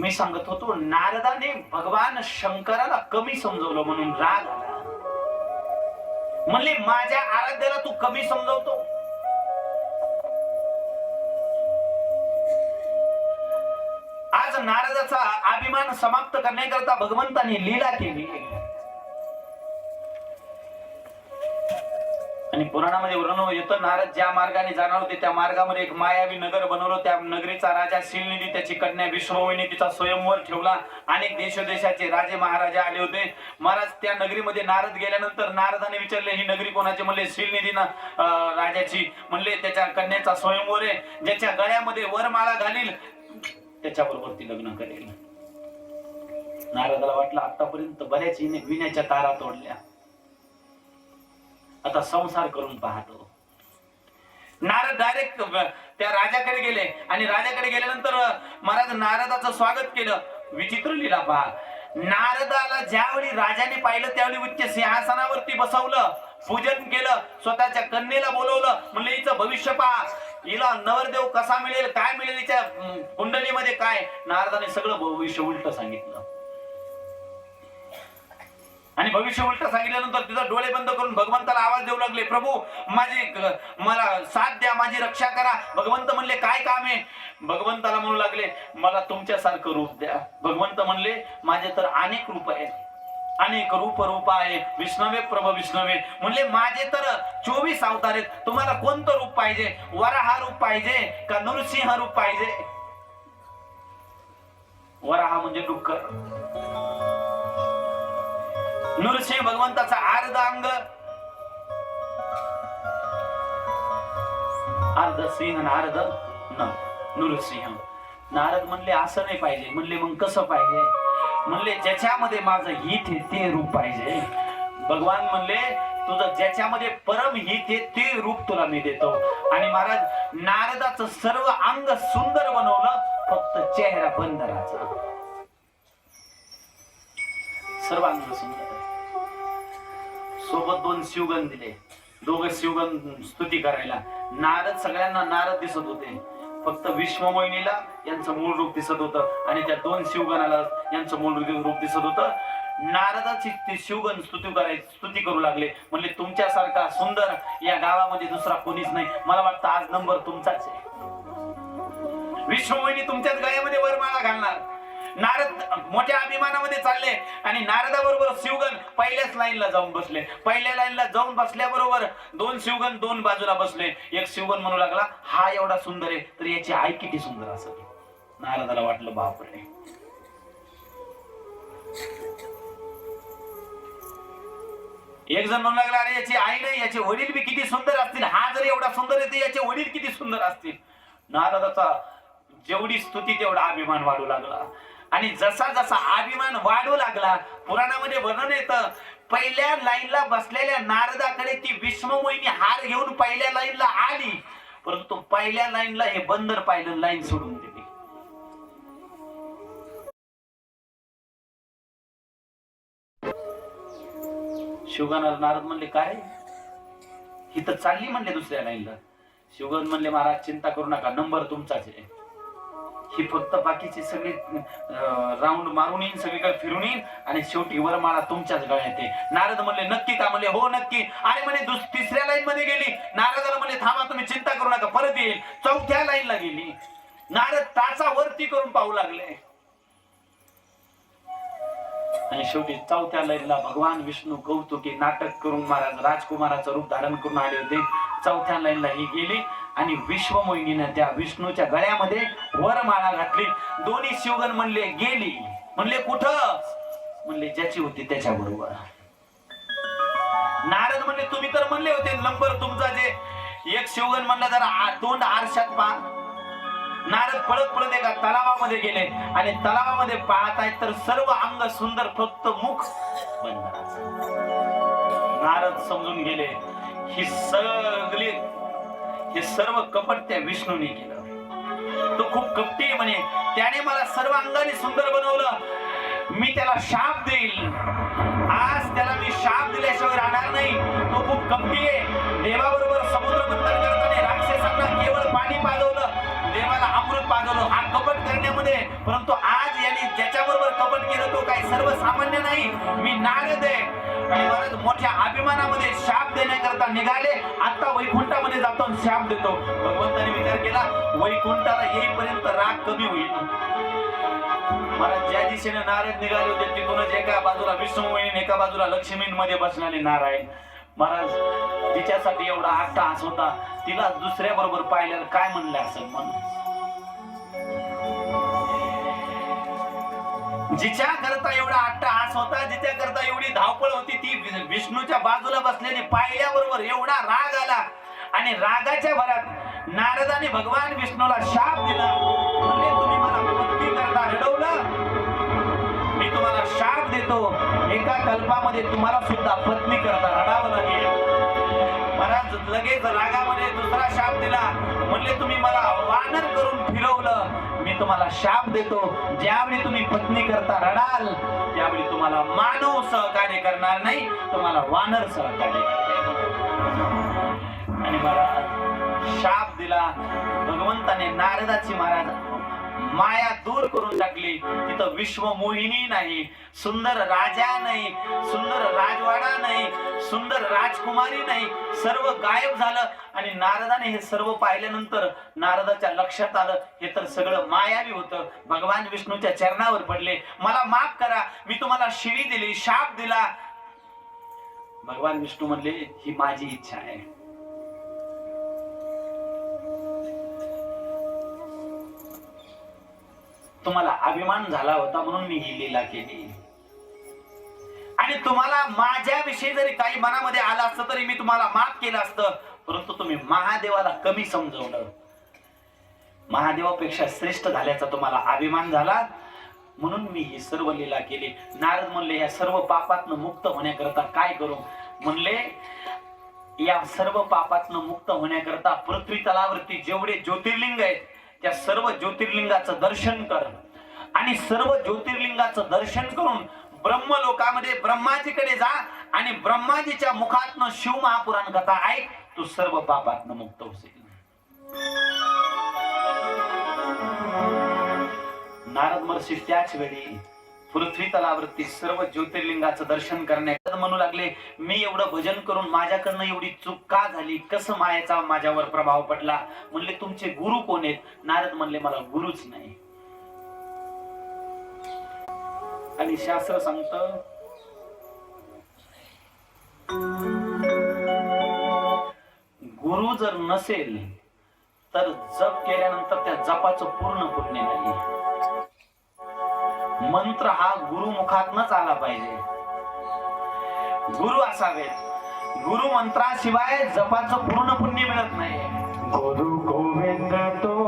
मी सांगत होतो नारदाने भगवान शंकराला कमी समजवलं म्हणून राग म्हणले माझ्या आराध्याला तू कमी समजवतो. आज नारदाचा अभिमान समाप्त करण्याकरता भगवंताने लीला केली. आणि पुराणामध्ये वर्णन येतं नारद ज्या मार्गाने जाणार होते त्या मार्गामध्ये एक मायावी नगर बनवलं. त्या नगरीचा राजा शिलनिधी त्याची कन्या विश्वमोहिनी तिचा स्वयंवर ठेवला. अनेक देशोदेशाचे राजे महाराजा आले होते. महाराज त्या नगरीमध्ये नारद गेल्यानंतर नारदाने विचारले ही नगरी कोणाची? म्हणले श्रीनिधी ना राजाची. म्हणले त्याच्या कन्याचा स्वयंवर आहे. ज्याच्या गळ्यामध्ये वरमाळा घालील त्याच्याबरोबर ती लग्न करेल. नारदाला वाटलं आतापर्यंत बऱ्याच विण्याच्या तारा तोडल्या. आता संसार करून पाहतो. नारद डायरेक्ट त्या राजाकडे गेले. आणि राजाकडे गेल्यानंतर महाराज नारदाचं स्वागत केलं. विचित्र लिला पहा. नारदाला ज्यावेळी राजाने पाहिलं त्यावेळी उच्च सिंहासनावरती बसवलं पूजन केलं स्वतःच्या कन्येला बोलवलं. म्हणलं हिचं भविष्य पहा. हिला नवरदेव कसा मिळेल काय मिळेल हिच्या कुंडलीमध्ये काय? नारदाने सगळं भविष्य उलट सांगितलं. आणि भविष्य उलट सांगितल्यानंतर तिथं डोळे बंद करून भगवंताला आवाज देऊ लागले प्रभू माझी मला साथ द्या माझी रक्षा करा. भगवंत म्हणले काय काम आहे? भगवंताला म्हणू लागले मला तुमच्यासारखं रूप द्या. भगवंत म्हणले माझे तर अनेक रूप आहेत. अनेक रूप रूप आहे. विष्णवे प्रभ विष्णवे. म्हणले माझे तर चोवीस अवतार आहेत. तुम्हाला कोणतं रूप पाहिजे? वराहा रूप पाहिजे का नृसिंह रूप पाहिजे? वराहा म्हणजे डुक्कर. नृसिंह भगवंताचा अर्ध अंग अर्ध सिंह अर्ध न नृसिंह. नारद म्हणले असं नाही पाहिजे. म्हणले मग कसं पाहिजे? म्हणले ज्याच्यामध्ये माझं हित आहे ते रूप पाहिजे. भगवान म्हणले तुझं ज्याच्यामध्ये परम हित आहे ते रूप तुला मी देतो. आणि महाराज नारदाचं सर्व अंग सुंदर बनवलं फक्त चेहरा बंद राहायचा. सर्व अंग सुंदर. सोबत दोन शिवगण दिले. दोघं शिवगण स्तुती करायला. नारद सगळ्यांना नारद दिसत होते. फक्त विश्वमोहिनीला यांचं मूळ रूप दिसत होतं आणि त्या दोन शिवगणाला यांचं मूळ रूप दिसत होतं. नारदाची ते शिवगण स्तुती कराय स्तुती करू लागले. म्हणले तुमच्यासारखा सुंदर या गावामध्ये दुसरा कोणीच नाही. मला वाटतं आज नंबर तुमचाच आहे. विश्वमोहिनी तुमच्याच गळ्यामध्ये वरमाळा घालणार. नारद मोठ्या अभिमानामध्ये चालले आणि नारदाबरोबर शिवगण पहिल्याच लाईनला जाऊन बसले. पहिल्या लाईनला जाऊन बसल्याबरोबर दोन शिवगण दोन बाजूला बसले. एक शिवगण म्हणू लागला हा एवढा सुंदर आहे तर याची आई किती सुंदर असेल. नारदाला वाटलं बापरे. एक जण म्हणू लागला अरे याची आई नाही याचे वडील बी किती सुंदर असतील. हा जर एवढा सुंदर आहे तर याचे वडील किती सुंदर असतील. नारदाचा जेवढी स्तुती तेवढा अभिमान वाढू लागला. आणि जसा जसा अभिमान वाढू लागला पुराणामध्ये वर्णन येतं पहिल्या लाईनला बसलेल्या नारदाकडे ती विश्वमोहिनी हार घेऊन पहिल्या लाईनला आली. परंतु पहिल्या लाईनला हे बंदर पाहिलं लाईन सोडून दिली. शिवगणाला नारद म्हणले काय? ही तर चालली म्हणले दुसऱ्या लाईनला. शिवगण म्हणले महाराज चिंता करू नका नंबर तुमचाच आहे. ही फक्त बाकीची सगळी राऊंड मारून येईन सगळीकडे फिरून येईन आणि शेवटी वरमाळा तुमच्याच गळ्यात येते नारद म्हणले नक्की का म्हणले? हो नक्की. अरे म्हणे तिसऱ्या लाईन मध्ये गेली. नारदाला म्हणले थांबा तुम्ही चिंता करू नका. परत येईल. चौथ्या लाईनला गेली. नारद ताचा वरती करून पाहू लागले. आणि शेवटी चौथ्या लाईनला भगवान विष्णू कौतुकी नाटक करून महाराज राजकुमाराचं रूप धारण करून आले होते. चौथ्या लाईनला ही गेली आणि विश्वमोहिनीनं त्या विष्णूच्या गळ्यामध्ये वरमाळा घातली. दोन्ही शिवगण म्हणले गेली. म्हणले कुठं? म्हणले ज्याची होती त्याच्या बरोबर नारद म्हणले तुम्ही तर म्हणले होते नंबर तुमचा जे. एक शिवगण म्हणला जरा दोन तोंड आरशात पहा. नारद पळत पळत एका तलावामध्ये गेले आणि तलावामध्ये पाहतायत तर सर्व अंग सुंदर फक्त मुख बंद नारद समजून गेले. ही सगळी हे सर्व कपट त्या विष्णूने केलं. तो खूप कपटी आहे म्हणे त्याने मला सर्व अंगाने सुंदर बनवलं. मी त्याला शाप देईल. आज त्याला मी शाप दिल्याशिवाय राहणार नाही. तो खूप कपटी आहे. देवाबरोबर समुद्र मंथन करताना राक्षसांना केवळ पाणी पाजवलं देवाला अमृत पाजवलं. हा कपट करण्यामध्ये परंतु आज यांनी ज्याच्याबरोबर कपट केलं तो काही सर्वसामान्य नाही. मी नारद आहे. आणि महाराज मोठ्या अभिमानामध्ये शाप देण्याकरता निघाले. आता वैकुंठामध्ये जातो आणि शाप देतो. भगवंताने विचार केला वैकुंठाला येईपर्यंत राग कमी होईल. महाराज ज्या दिशेने नारायण निघाले होते तिथूनच एका बाजूला विष्णुमयी एका बाजूला लक्ष्मीमध्ये बसणारे नारायण. महाराज तिच्यासाठी एवढा अट्टहास होता. तिला दुसऱ्या बरोबर पाहिल्यावर काय म्हणले असं म्हणून जिच्या करता एवढा आट्टा स्वतः जिच्या करता एवढी धावपळ होती ती विष्णूच्या बाजूला बसलेली पाहिल्याबरोबर एवढा राग आला. आणि रागाच्या भरात नारदाने भगवान विष्णूला शाप दिला. म्हणले तुम्ही मला पत्नी करता रडवलं. मी तुम्हाला शाप देतो. एका कल्पामध्ये तुम्हाला सुद्धा पत्नी करता रडावं लागेल. महाराज लगेच रागामध्ये दुसरा शाप दिला. म्हणले तुम्ही मला वानर करून फिरवलं. मी तुम्हाला शाप देतो. ज्यावेळी तुम्ही पत्नी करता रडाल त्यावेळी तुम्हाला मानव सहकार्य करणार नाही तुम्हाला वानर सहकार्य आणि महाराज शाप दिला. भगवंताने नारदाची महाराज माया दूर करून टाकली. तिथं विश्व मोहिनी नाही सुंदर राजा नाही सुंदर राजवाडा नाही सुंदर राजकुमारी नाही. सर्व गायब झालं आणि नारदाने हे सर्व पाहिल्यानंतर नारदाच्या लक्षात आलं. हे तर सगळं मायावी होतं. भगवान विष्णूच्या चरणावर पडले. मला माफ करा मी तुम्हाला शिवी दिली शाप दिला. भगवान विष्णू म्हणले ही माझी इच्छा आहे. तुम्हाला अभिमान झाला होता म्हणून मी ही लीला केली. आणि तुम्हाला माझ्याविषयी जरी काही मनामध्ये आलं असतं तरी मी तुम्हाला माफ केलं असतं. परंतु तुम्ही महादेवाला कमी समजवलं. महादेवापेक्षा श्रेष्ठ झाल्याचा तुम्हाला अभिमान झाला. म्हणून मी ही सर्व लीला केली. नारद म्हणले या सर्व पापातनं मुक्त होण्याकरता काय करू? म्हणले या सर्व पापातनं मुक्त होण्याकरता पृथ्वी तलावरती जेवढे ज्योतिर्लिंग आहेत त्या सर्व ज्योतिर्लिंगाचं दर्शन कर. आणि सर्व ज्योतिर्लिंगाचं दर्शन करून ब्रह्मलोकामध्ये ब्रह्माजीकडे जा आणि ब्रह्माजीच्या मुखातनं शिव महापुराण कथा ऐक. तू सर्व पापातनं मुक्त होशील. नारद महर्षी त्याच वेळी पृथ्वी तलावरती सर्व ज्योतिर्लिंगाचं दर्शन करण्यात म्हणू लागले मी एवढं भजन करून माझ्याकडनं एवढी चूक का झाली? कसं मायाचा माझ्यावर प्रभाव पडला? म्हणले तुमचे गुरु कोण आहेत? नारद म्हणले मला गुरुच नाही. आणि शास्त्र सांगत गुरु जर नसेल तर जप केल्यानंतर त्या जपाचं पूर्ण पुण्य नाही. मंत्र हा गुरुमुखातनच आला पाहिजे. गुरु असावेत गुरु मंत्राशिवाय जपाचं पूर्ण पुण्य मिळत नाही गुरु गोविंद तो